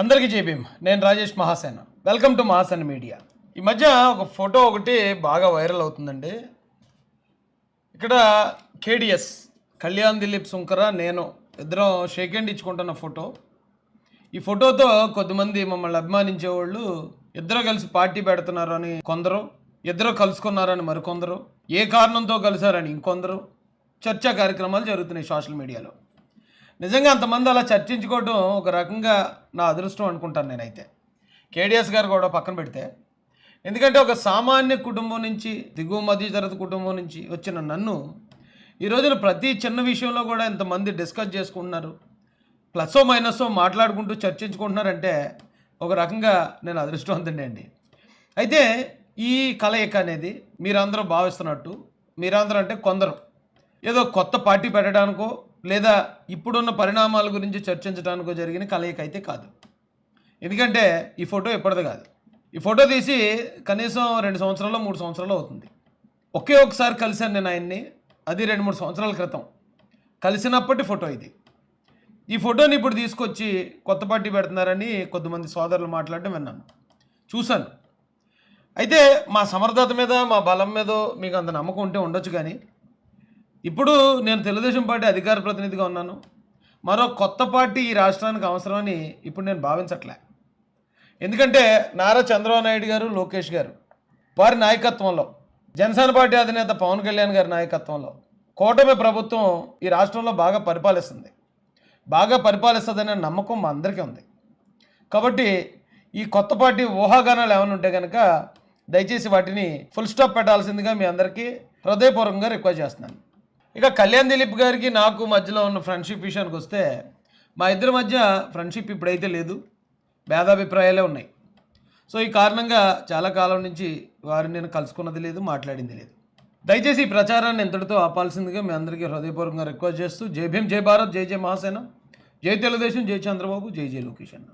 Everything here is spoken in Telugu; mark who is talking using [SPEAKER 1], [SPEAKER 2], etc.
[SPEAKER 1] అందరికీ జేబీమ్ నేను Rajesh Mahasena. Welcome to Mahasena media. ఈ మధ్య ఒక ఫోటో ఒకటి బాగా వైరల్ అవుతుందండి. ఇక్కడ కేడిఎస్ కళ్యాణ్ దిలీప్ సుంకర నేను ఇద్దరం షేక్ హ్యాండ్ ఇచ్చుకుంటున్న ఫోటో. ఈ ఫోటోతో కొద్దిమంది మమ్మల్ని అభిమానించే వాళ్ళు ఇద్దరు కలిసి పార్టీ పెడుతున్నారు అని కొందరు ఇద్దరు కలుసుకున్నారని మరికొందరు ఏ కారణంతో కలిశారని ఇంకొందరు చర్చా కార్యక్రమాలు జరుగుతున్నాయి సోషల్ మీడియాలో. నిజంగా అంతమంది అలా చర్చించుకోవడం ఒక రకంగా నా అదృష్టం అనుకుంటాను నేనైతే. కేడిఎస్ గారు కూడా పక్కన పెడితే ఎందుకంటే ఒక సామాన్య కుటుంబం నుంచి దిగువ మధ్యతరగతి కుటుంబం నుంచి వచ్చిన నన్ను ఈ రోజున ప్రతి చిన్న విషయంలో కూడా ఇంతమంది డిస్కస్ చేసుకుంటున్నారు. ప్లస్ మైనస్ మాట్లాడుకుంటూ చర్చించుకుంటున్నారంటే ఒక రకంగా నేను అదృష్టవంతండి అండి. అయితే ఈ కలయిక అనేది మీరందరూ భావిస్తున్నట్టు మీరందరూ అంటే కొందరు. ఏదో కొత్త పార్టీ పెట్టడానికో లేదా ఇప్పుడున్న పరిణామాల గురించి చర్చించడానికి జరిగిన కలయిక అయితే కాదు. ఎందుకంటే ఈ ఫోటో ఎప్పటిది కాదు. ఈ ఫోటో తీసి కనీసం రెండు సంవత్సరాలు మూడు సంవత్సరాలు అవుతుంది. ఒకే ఒకసారి కలిశాను నేను ఆయన్ని అది రెండు మూడు సంవత్సరాల క్రితం. కలిసినప్పటి ఫోటో ఇది. ఈ ఫోటోని ఇప్పుడు తీసుకొచ్చి కొత్త పార్టీ పెడుతున్నారని కొద్దిమంది సోదరులు మాట్లాడడం విన్నాను. చూశాను. అయితే మా సమర్థత మీద మా బలం మీద మీకు అంత నమ్మకం ఉంటే ఉండొచ్చు కానీ ఇప్పుడు నేను తెలుగుదేశం పార్టీ అధికార ప్రతినిధిగా ఉన్నాను. మరో కొత్త పార్టీ ఈ రాష్ట్రానికి అవసరమని ఇప్పుడు నేను భావించట్లే. ఎందుకంటే నారా చంద్రబాబు నాయుడు గారు లోకేష్ గారు వారి నాయకత్వంలో జనసేన పార్టీ అధినేత పవన్ కళ్యాణ్ గారి నాయకత్వంలో కూటమి ప్రభుత్వం ఈ రాష్ట్రంలో బాగా పరిపాలిస్తుంది. బాగా పరిపాలిస్తుందనే నమ్మకం మా అందరికీ ఉంది. కాబట్టి ఈ కొత్త పార్టీ ఊహాగానాలు ఏమైనా ఉంటే కనుక దయచేసి వాటిని ఫుల్ స్టాప్ పెట్టాల్సిందిగా మీ అందరికీ హృదయపూర్వకంగా రిక్వెస్ట్ చేస్తున్నాను. ఇక కళ్యాణ్ దిలీప్ గారికి నాకు మధ్యలో ఉన్న ఫ్రెండ్షిప్ విషయానికి వస్తే మా ఇద్దరి మధ్య ఫ్రెండ్షిప్ ఇప్పుడైతే లేదు. భేదాభిప్రాయాలే ఉన్నాయి. సో ఈ కారణంగా చాలా కాలం నుంచి వారిని నేను కలుసుకున్నది లేదు మాట్లాడింది లేదు. దయచేసి ఈ ప్రచారాన్ని ఎంతటితో ఆపాల్సిందిగా మీ అందరికీ హృదయపూర్వకంగా రిక్వెస్ట్ చేస్తూ జై భీమ్ జై భారత్ జై జై మహాసేన జై తెలుగుదేశం జై చంద్రబాబు జై జై లోకేష్ అన్న.